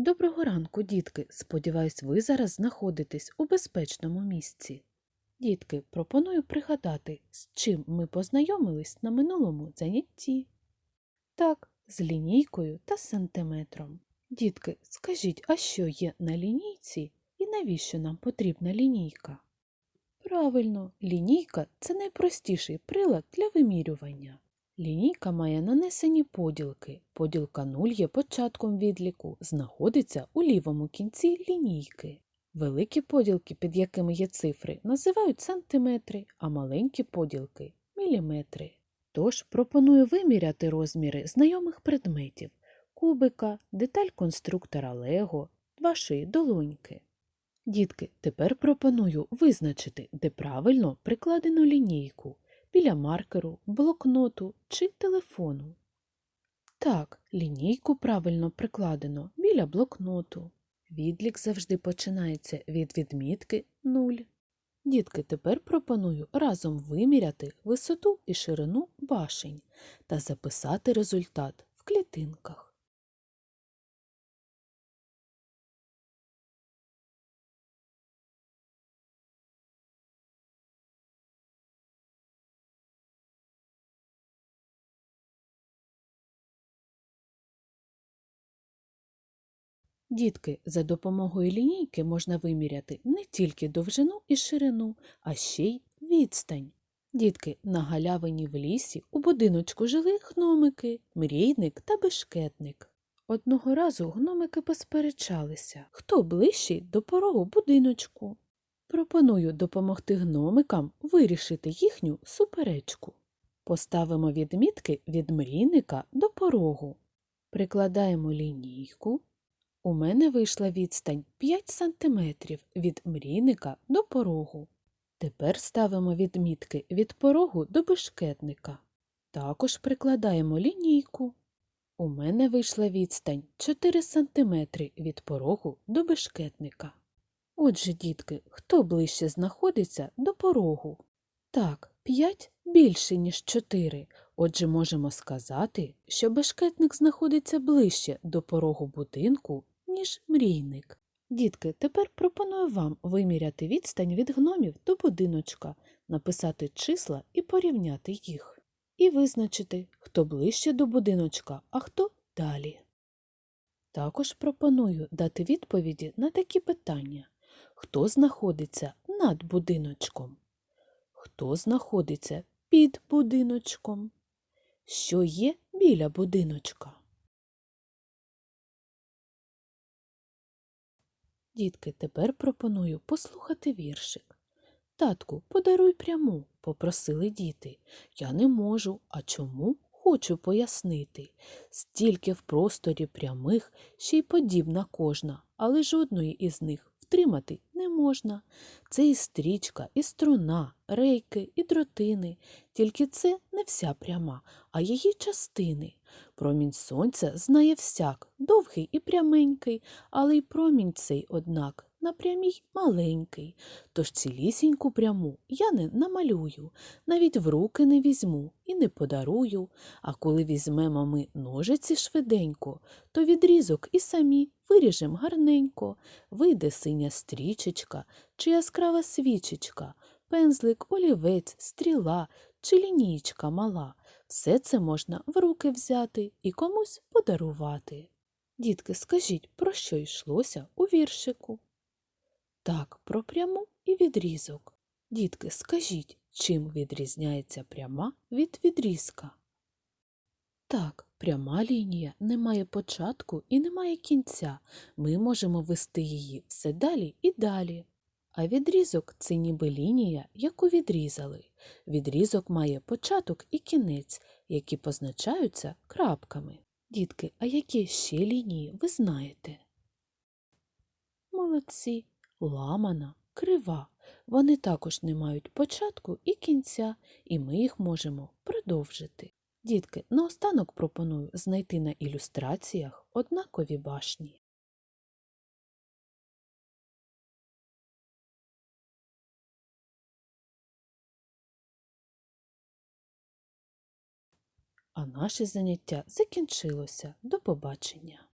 Доброго ранку, дітки. Сподіваюсь, ви зараз знаходитесь у безпечному місці. Дітки, пропоную пригадати, з чим ми познайомились на минулому занятті. Так, з лінійкою та сантиметром. Дітки, скажіть, а що є на лінійці і навіщо нам потрібна лінійка? Правильно, лінійка це найпростіший прилад для вимірювання. Лінійка має нанесені поділки. Поділка 0 є початком відліку, знаходиться у лівому кінці лінійки. Великі поділки, під якими є цифри, називають сантиметри, а маленькі поділки міліметри. Тож пропоную виміряти розміри знайомих предметів кубика, деталь конструктора Лего, вашої долоньки. Дітки, тепер пропоную визначити, де правильно прикладено лінійку біля маркеру, блокноту чи телефону. Так, лінійку правильно прикладено біля блокноту. Відлік завжди починається від відмітки 0. Дітки, тепер пропоную разом виміряти висоту і ширину башень та записати результат в клітинках. Дітки, за допомогою лінійки можна виміряти не тільки довжину і ширину, а ще й відстань. Дітки, на галявині в лісі у будиночку жили гномики, мрійник та бешкетник. Одного разу гномики посперечалися, хто ближчий до порогу будиночку. Пропоную допомогти гномикам вирішити їхню суперечку. Поставимо відмітки від мрійника до порогу. Прикладаємо лінійку. У мене вийшла відстань 5 сантиметрів від мрійника до порогу. Тепер ставимо відмітки від порогу до бешкетника. Також прикладаємо лінійку. У мене вийшла відстань 4 сантиметри від порогу до бешкетника. Отже, дітки, хто ближче знаходиться до порогу? Так, 5 більше, ніж 4. Отже, можемо сказати, що бешкетник знаходиться ближче до порогу будинку, ніж мрійник. Дітки, тепер пропоную вам виміряти відстань від гномів до будиночка, написати числа і порівняти їх. І визначити, хто ближче до будиночка, а хто далі. Також пропоную дати відповіді на такі питання. Хто знаходиться над будиночком? Хто знаходиться під будиночком? Що є біля будиночка? Дітки, тепер пропоную послухати віршик. Татку, подаруй пряму, попросили діти. Я не можу, а чому? Хочу пояснити. Стільки в просторі прямих, ще й подібна кожна, але жодної із них втримати можна. Це і стрічка, і струна, рейки, і дротини. Тільки це не вся пряма, а її частини. Промінь сонця знає всяк, довгий і пряменький, але й промінь цей, однак, на прямій маленький. Тож цілісіньку пряму я не намалюю, навіть в руки не візьму і не подарую. А коли візьмемо ми ножиці швиденько, то відрізок і самі виріжем гарненько. Вийде синя стрічечка чи яскрава свічечка, пензлик, олівець, стріла чи лінійка мала. Все це можна в руки взяти і комусь подарувати. Дітки, скажіть, про що йшлося у віршику? Так, про пряму і відрізок. Дітки, скажіть, чим відрізняється пряма від відрізка? Так, пряма лінія не має початку і не має кінця. Ми можемо вести її все далі і далі. А відрізок це ніби лінія, яку відрізали. Відрізок має початок і кінець, які позначаються крапками. Дітки, а які ще лінії ви знаєте? Молодці, ламана, крива. Вони також не мають початку і кінця, і ми їх можемо продовжити. Дітки, наостанок пропоную знайти на ілюстраціях однакові башні. А наше заняття закінчилося. До побачення!